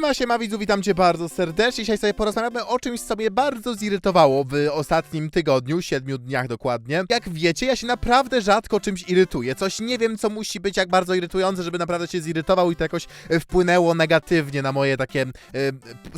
Ma się ma widzu, witam cię bardzo serdecznie. Dzisiaj sobie porozmawiamy o czymś, co mnie bardzo zirytowało w ostatnim tygodniu, siedmiu dniach dokładnie. Jak wiecie, ja się naprawdę rzadko czymś irytuję. Coś nie wiem, co musi być jak bardzo irytujące, żeby naprawdę się zirytował i to jakoś e, wpłynęło negatywnie na moje takie e,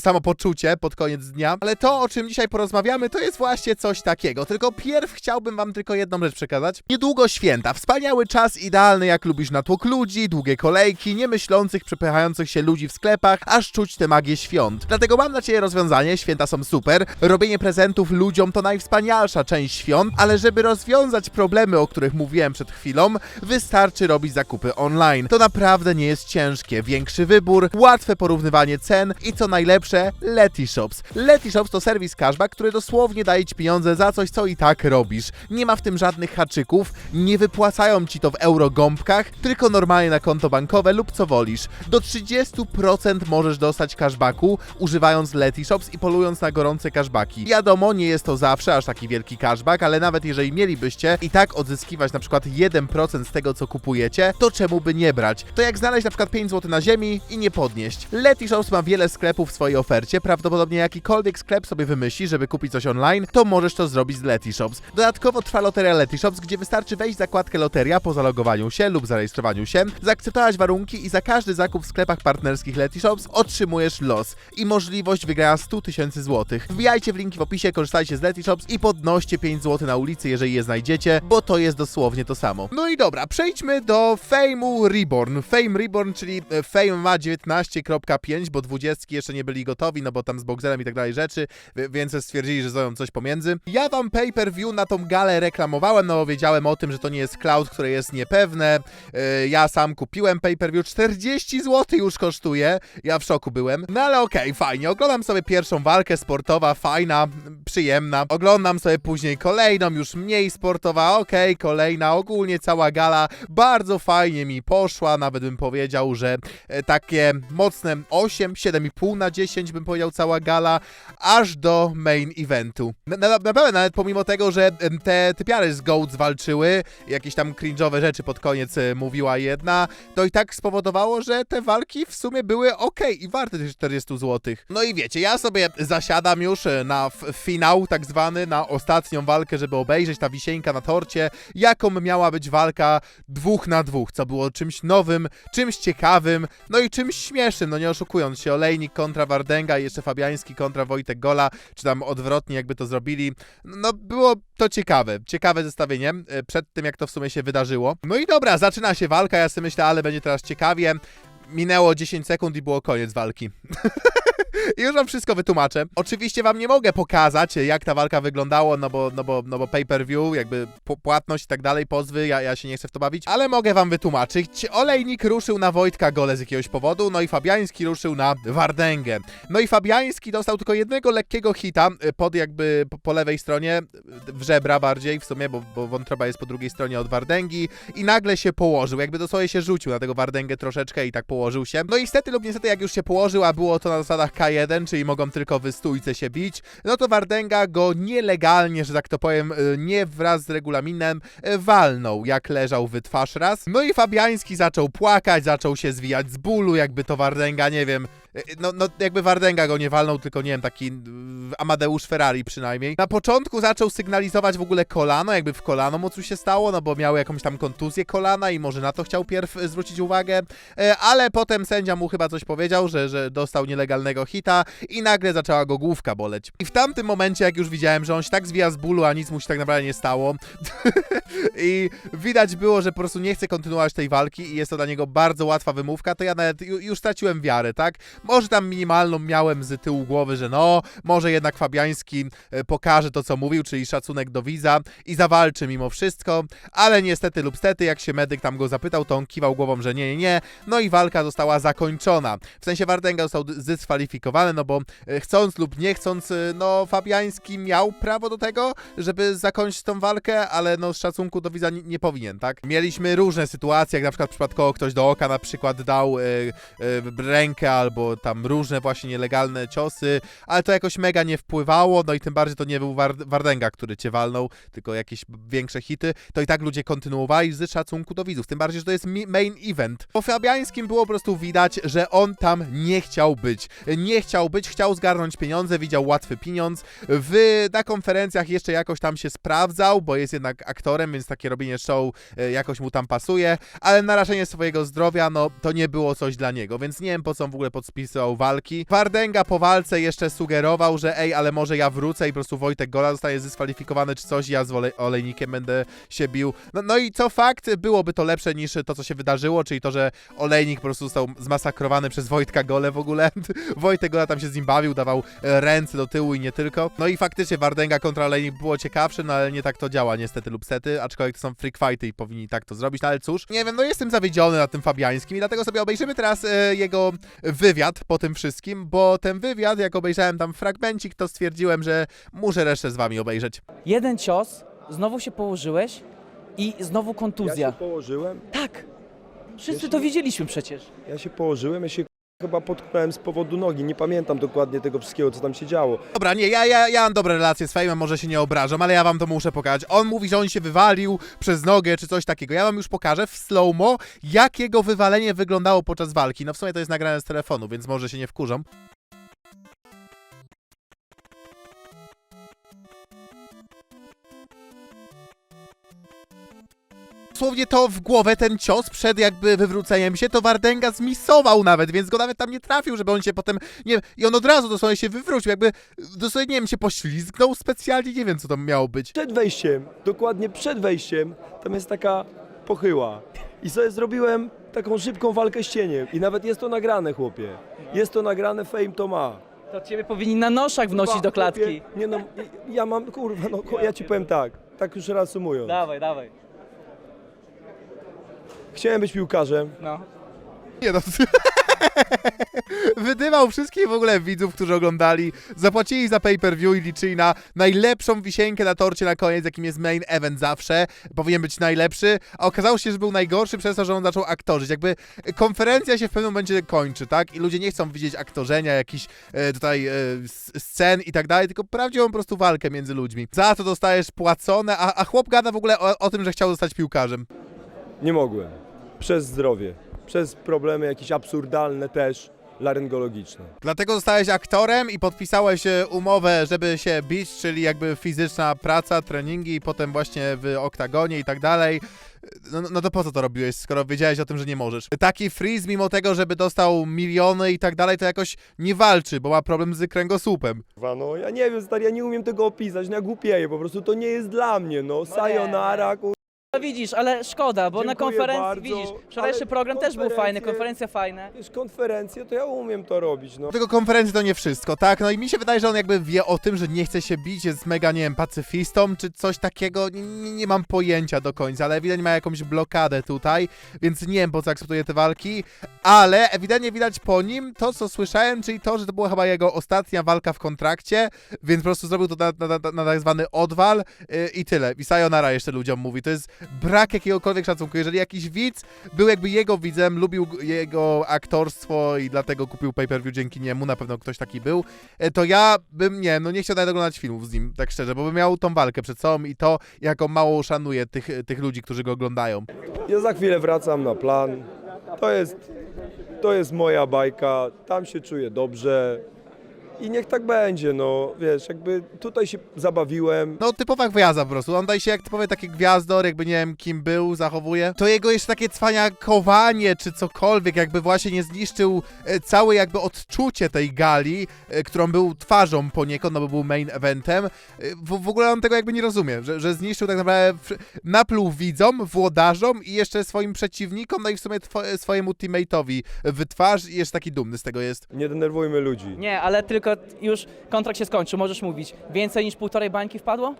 samopoczucie pod koniec dnia. Ale to, o czym dzisiaj porozmawiamy, to jest właśnie coś takiego. Tylko pierw chciałbym wam tylko jedną rzecz przekazać. Niedługo święta. Wspaniały czas, idealny jak lubisz natłok ludzi, długie kolejki, niemyślących, przepychających się ludzi w sklepach, aż czuć tę magię świąt. Dlatego mam dla Ciebie rozwiązanie, święta są super, robienie prezentów ludziom to najwspanialsza część świąt, ale żeby rozwiązać problemy, o których mówiłem przed chwilą, wystarczy robić zakupy online. To naprawdę nie jest ciężkie, większy wybór, łatwe porównywanie cen i co najlepsze, Letyshops. Letyshops to serwis cashback, który dosłownie daje Ci pieniądze za coś, co i tak robisz. Nie ma w tym żadnych haczyków, nie wypłacają Ci to w eurogąbkach, tylko normalnie na konto bankowe lub co wolisz. Do 30% możesz dostać cashbacku używając Letyshops i polując na gorące cashbacki. Wiadomo, nie jest to zawsze aż taki wielki cashback, ale nawet jeżeli mielibyście i tak odzyskiwać na przykład 1% z tego, co kupujecie, to czemu by nie brać? To jak znaleźć na przykład 5 zł na ziemi i nie podnieść. Letyshops ma wiele sklepów w swojej ofercie, prawdopodobnie jakikolwiek sklep sobie wymyśli, żeby kupić coś online, to możesz to zrobić z Letyshops. Dodatkowo trwa loteria Letyshops, gdzie wystarczy wejść w zakładkę loteria po zalogowaniu się lub zarejestrowaniu się, zaakceptować warunki i za każdy zakup w sklepach partnerskich Letyshops otrzymujesz los i możliwość wygrania 100 tysięcy złotych. Wbijajcie w linki w opisie, korzystajcie z Letyshops i podnoście 5 zł na ulicy, jeżeli je znajdziecie, bo to jest dosłownie to samo. No i dobra, przejdźmy do Fame'u Reborn. Fame Reborn, czyli e, Fame ma 19.5, bo 20 jeszcze nie byli gotowi, no bo tam z Boxerem i tak dalej rzeczy, wi- więc stwierdzili, że zrobią coś pomiędzy. Ja wam pay-per-view na tą galę reklamowałem, no wiedziałem o tym, że to nie jest cloud, które jest niepewne. E, Ja sam kupiłem pay-per-view, 40 zł już kosztuje. Ja w szoku byłem. No ale okej, fajnie. Oglądam sobie pierwszą walkę sportowa, fajna, przyjemna. Oglądam sobie później kolejną, już mniej sportowa, okej, kolejna. Ogólnie cała gala bardzo fajnie mi poszła, nawet bym powiedział, że e, takie mocne 8, 7,5 na 10 bym powiedział cała gala, aż do main eventu. Na- na- Naprawdę, nawet pomimo tego, że te typiary z Goats walczyły, jakieś tam cringe'owe rzeczy pod koniec e, mówiła jedna, to i tak spowodowało, że te walki w sumie były ok i warte tych 40 zł. No i wiecie, ja sobie zasiadam już e, na finał tak zwany, na ostatnią walkę, żeby obejrzeć ta wisienka na torcie, jaką miała być walka dwóch na dwóch, co było czymś nowym, czymś ciekawym, no i czymś śmiesznym, no nie oszukując się, Olejnik kontra Wardenga i jeszcze Fabiański kontra Wojtek Gola, czy tam odwrotnie jakby to zrobili, no było to ciekawe, ciekawe zestawienie e, przed tym jak to w sumie się wydarzyło. No i dobra, zaczyna się walka, ja sobie myślę, ale będzie teraz ciekawie. Minęło 10 sekund i było koniec walki. Już wam wszystko wytłumaczę. Oczywiście wam nie mogę pokazać, jak ta walka wyglądała, no bo, no bo, no bo pay-per-view, jakby płatność i tak dalej, pozwy, ja, ja się nie chcę w to bawić, ale mogę wam wytłumaczyć. Olejnik ruszył na Wojtka Gole z jakiegoś powodu, no i Fabiański ruszył na Wardęgę. No i Fabiański dostał tylko jednego lekkiego hita y, pod jakby po, po lewej stronie, y, w żebra bardziej w sumie, bo, bo wątroba jest po drugiej stronie od Wardęgi i nagle się położył, jakby dosłownie się rzucił na tego Wardęgę troszeczkę i tak położył się. No i niestety lub niestety jak już się położył, a było to na zasadach K1, czyli mogą tylko w stójce się bić, no to Wardęga go nielegalnie, że tak to powiem, y, nie wraz z regulaminem, y, walnął, jak leżał w twarz raz. No i Fabiański zaczął płakać, zaczął się zwijać z bólu, jakby to Wardęga, nie wiem, no, no jakby Wardęga go nie walnął, tylko nie wiem, taki y, Amadeusz Ferrari przynajmniej. Na początku zaczął sygnalizować w ogóle kolano, jakby w kolano mu coś się stało, no bo miał jakąś tam kontuzję kolana i może na to chciał pierw y, zwrócić uwagę, E, ale potem sędzia mu chyba coś powiedział, że, że dostał nielegalnego hita i nagle zaczęła go główka boleć. I w tamtym momencie, jak już widziałem, że on się tak zwija z bólu, a nic mu się tak naprawdę nie stało i widać było, że po prostu nie chce kontynuować tej walki i jest to dla niego bardzo łatwa wymówka, to ja nawet ju, już straciłem wiarę, tak? Może tam minimalną miałem z tyłu głowy, że no, może jednak Fabiański e, pokaże to, co mówił, czyli szacunek do widza i zawalczy mimo wszystko, ale niestety lub stety, jak się medyk tam go zapytał, to on kiwał głową, że nie, nie, nie, no i walka została zakończona. W sensie Wardęga został zdyskwalifikowany, no bo e, chcąc lub nie chcąc, e, no Fabiański miał prawo do tego, żeby zakończyć tą walkę, ale no z szacunku do widza nie, nie powinien, tak? Mieliśmy różne sytuacje, jak na przykład w przypadku ktoś do oka na przykład dał e, rękę albo tam różne właśnie nielegalne ciosy, ale to jakoś mega nie wpływało, no i tym bardziej to nie był War Wardenga, który cię walnął, tylko jakieś większe hity, to i tak ludzie kontynuowali z szacunku do widzów, tym bardziej, że to jest main event. Po Fabiańskim było po prostu widać, że on tam nie chciał być. Nie chciał być, chciał zgarnąć pieniądze, widział łatwy pieniądz. W, na konferencjach jeszcze jakoś tam się sprawdzał, bo jest jednak aktorem, więc takie robienie show e, jakoś mu tam pasuje, ale narażenie swojego zdrowia, no to nie było coś dla niego, więc nie wiem po co on w ogóle podpisywał walki. Wardenga po walce jeszcze sugerował, że ej, ale może ja wrócę i po prostu Wojtek Gola zostaje zdyskwalifikowany czy coś, ja z Ole- Olejnikiem będę się bił. No, no i co fakt, byłoby to lepsze niż to, co się wydarzyło, czyli to, że Olejnik po prostu został zmasakrowany przez Wojtka Gole w ogóle. Wojtek Gola tam się z nim bawił, dawał e, ręce do tyłu i nie tylko. No i faktycznie Wardenga kontra Olejnik było ciekawsze, no ale nie tak to działa niestety lub sety, aczkolwiek to są freak fighty i powinni tak to zrobić, no ale cóż, nie wiem, no jestem zawiedziony na tym Fabiańskim i dlatego sobie obejrzymy teraz e, jego wywiad po tym wszystkim, bo ten wywiad, jak obejrzałem tam fragmencik, to stwierdziłem, że muszę resztę z wami obejrzeć. Jeden cios, znowu się położyłeś i znowu Ja kontuzja. się położyłem, Tak. Wszyscy Ja to widzieliśmy przecież. ja się położyłem, ja się chyba potknąłem z powodu nogi. Nie pamiętam dokładnie tego wszystkiego, co tam się działo. Dobra, nie, ja, ja, ja mam dobre relacje z Fejmem, może się nie obrażam, ale ja wam to muszę pokazać. On mówi, że on się wywalił przez nogę czy coś takiego. Ja wam już pokażę w slow-mo, jak jego wywalenie wyglądało podczas walki. No w sumie to jest nagrane z telefonu, więc może się nie wkurzą. Dosłownie to w głowę ten cios przed jakby wywróceniem się, to Wardenga zmisował nawet, więc go nawet tam nie trafił, żeby on się potem, nie wiem, i on od razu dosłownie się wywrócił, jakby dosłownie, nie wiem, się poślizgnął specjalnie, nie wiem, co tam miało być. Przed wejściem, dokładnie przed wejściem, tam jest taka pochyła. I sobie zrobiłem taką szybką walkę z cieniem. I nawet jest to nagrane, chłopie. Jest to nagrane, Fame to ma. To ciebie powinni na noszach wnosić Chyba, do klatki. chłopie, Nie no, ja mam, kurwa, no ja ci powiem tak, tak już reasumując. Dawaj, dawaj. Chciałem być piłkarzem, No. Nie no. Wydywał wszystkich w ogóle widzów, którzy oglądali, zapłacili za pay-per-view i liczyli na najlepszą wisienkę na torcie na koniec, jakim jest main event zawsze. Powinien być najlepszy, a okazało się, że był najgorszy przez to, że on zaczął aktorzyć. Jakby konferencja się w pewnym momencie kończy, tak? I ludzie nie chcą widzieć aktorzenia, jakichś e, tutaj e, scen i tak dalej, tylko prawdziwą po prostu walkę między ludźmi. Za to dostajesz płacone, a, a chłop gada w ogóle o, o tym, że chciał zostać piłkarzem. Nie mogłem. Przez zdrowie. Przez problemy jakieś absurdalne też, laryngologiczne. Dlatego zostałeś aktorem i podpisałeś e, umowę, żeby się bić, czyli jakby fizyczna praca, treningi i potem właśnie w oktagonie i tak dalej. No, no to po co to robiłeś, skoro wiedziałeś o tym, że nie możesz? Taki Freeze, mimo tego, żeby dostał miliony i tak dalej, to jakoś nie walczy, bo ma problem z kręgosłupem. Kurwa, no ja nie wiem, stary, ja nie umiem tego opisać, no ja głupieję, po prostu to nie jest dla mnie, no. Sayonara, kur... No widzisz, ale szkoda, bo na Dziękuję konferencji, bardzo, widzisz, wczorajszy ale program też był fajny, konferencje- konferencja fajna. Wiesz, konferencje, to ja umiem to robić, no. Tylko konferencje to nie wszystko, tak? No i mi się wydaje, że on jakby wie o tym, że nie chce się bić, jest mega, nie wiem, pacyfistą, czy coś takiego, nie, nie, nie mam pojęcia do końca, ale ewidentnie ma jakąś blokadę tutaj, więc nie wiem po co akceptuje te walki, ale ewidentnie widać po nim to, co słyszałem, czyli to, że to była chyba jego ostatnia walka w kontrakcie, więc po prostu zrobił to na, na, na, na tak zwany odwal yy, i tyle. I sayonara jeszcze ludziom mówi. To jest brak jakiegokolwiek szacunku. Jeżeli jakiś widz był jakby jego widzem, lubił jego aktorstwo i dlatego kupił pay-per-view dzięki niemu, na pewno ktoś taki był, e, to ja bym, nie no nie chciał nawet oglądać filmów z nim, tak szczerze, bo bym miał tą walkę przed sobą i to, jaką mało szanuję tych, tych ludzi, którzy go oglądają. Ja za chwilę wracam na plan. To jest, to jest moja bajka, tam się czuję dobrze. I niech tak będzie, no, wiesz, jakby tutaj się zabawiłem. No, typowa gwiazda po prostu. On daje się jak typowy taki gwiazdor, jakby nie wiem kim był, zachowuje. To jego jeszcze takie cwaniakowanie, czy cokolwiek, jakby właśnie nie zniszczył e, całe jakby odczucie tej gali, e, którą był twarzą poniekąd, no bo był main eventem. E, W, w ogóle on tego jakby nie rozumie, że, że zniszczył tak naprawdę, napluł widzom, włodarzom i jeszcze swoim przeciwnikom, no i w sumie two, swojemu teammate'owi w twarz i jeszcze taki dumny z tego jest. Nie denerwujmy ludzi. Nie, ale tylko już kontrakt się skończył, możesz mówić. Więcej niż półtorej bańki wpadło?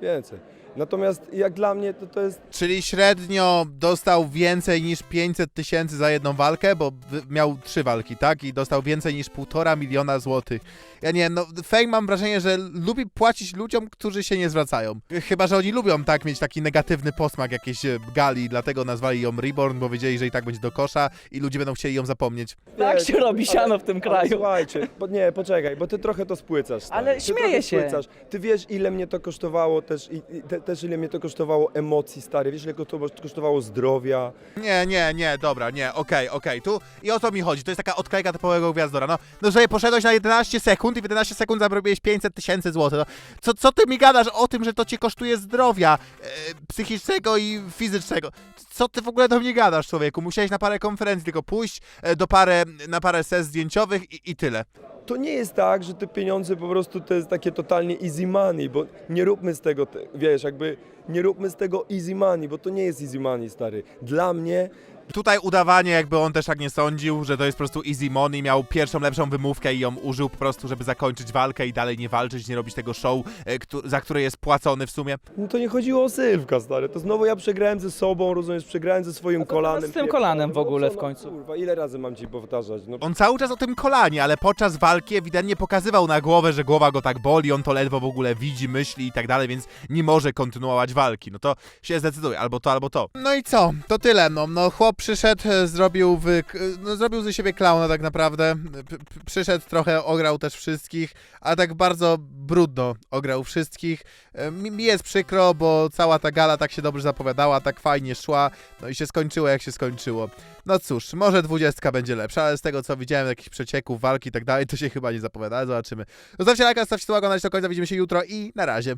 Więcej. Natomiast jak dla mnie to, to jest Czyli średnio dostał więcej niż 500 tysięcy za jedną walkę, bo miał trzy walki, tak? I dostał więcej niż półtora miliona złotych. Ja nie wiem, no Fame mam wrażenie, że lubi płacić ludziom, którzy się nie zwracają. Chyba, że oni lubią tak mieć taki negatywny posmak jakiejś e, gali, dlatego nazwali ją Reborn, bo wiedzieli, że i tak będzie do kosza i ludzie będą chcieli ją zapomnieć. Tak się robi siano w tym Ale kraju. słuchajcie, bo nie, poczekaj, bo ty trochę to spłycasz. Stary. Ale ty śmieję się. Spłycasz. Ty wiesz, ile mnie to kosztowało też, i, i te, też ile mnie to kosztowało emocji, stary. Wiesz, ile to kosztowało zdrowia. Nie, nie, nie, dobra, nie, okej, okej, tu i o to mi chodzi, to jest taka odklejka typowego gwiazdora, no, no sobie poszedłeś na 11 sekund i w 11 sekund zarobiłeś 500 tysięcy złotych, no, co, co ty mi gadasz o tym, że to ci kosztuje zdrowia e, psychicznego i fizycznego, co ty w ogóle do mnie gadasz, człowieku, musiałeś na parę konferencji tylko pójść, e, do parę, na parę ses zdjęciowych i, i tyle. To nie jest tak, że te pieniądze po prostu to jest takie totalnie easy money, bo nie róbmy z tego, te, wiesz, jakby nie róbmy z tego easy money, bo to nie jest easy money, stary. Dla mnie Tutaj udawanie, jakby on też tak nie sądził, że to jest po prostu easy money, miał pierwszą lepszą wymówkę i ją użył po prostu, żeby zakończyć walkę i dalej nie walczyć, nie robić tego show, e, któ- za które jest płacony w sumie. No to nie chodziło o Sylwka, stary. To znowu ja przegrałem ze sobą, rozumiesz, przegrałem ze swoim kolanem. z tym kolanem w No ogóle co, w no, końcu? Kurwa, ile razy mam ci powtarzać? No, On cały czas o tym kolanie, ale podczas walki ewidentnie pokazywał na głowę, że głowa go tak boli, on to ledwo w ogóle widzi, myśli i tak dalej, więc nie może kontynuować walki. No to się zdecyduje, albo to, albo to. No i co? To tyle, no. No chłop przyszedł, e, zrobił w, k- no, zrobił ze siebie klauna tak naprawdę. P- p- przyszedł trochę, ograł też wszystkich, a tak bardzo brudno ograł wszystkich. E, Mi, jest przykro, bo cała ta gala tak się dobrze zapowiadała, tak fajnie szła, no i się skończyło jak się skończyło. No cóż, może dwudziestka będzie lepsza, ale z tego co widziałem, jakichś przecieków, walki i tak dalej, to się chyba nie zapowiada, zobaczymy. Zostawcie lajka, zostawcie słowa, oglądać do końca, widzimy się jutro i na razie.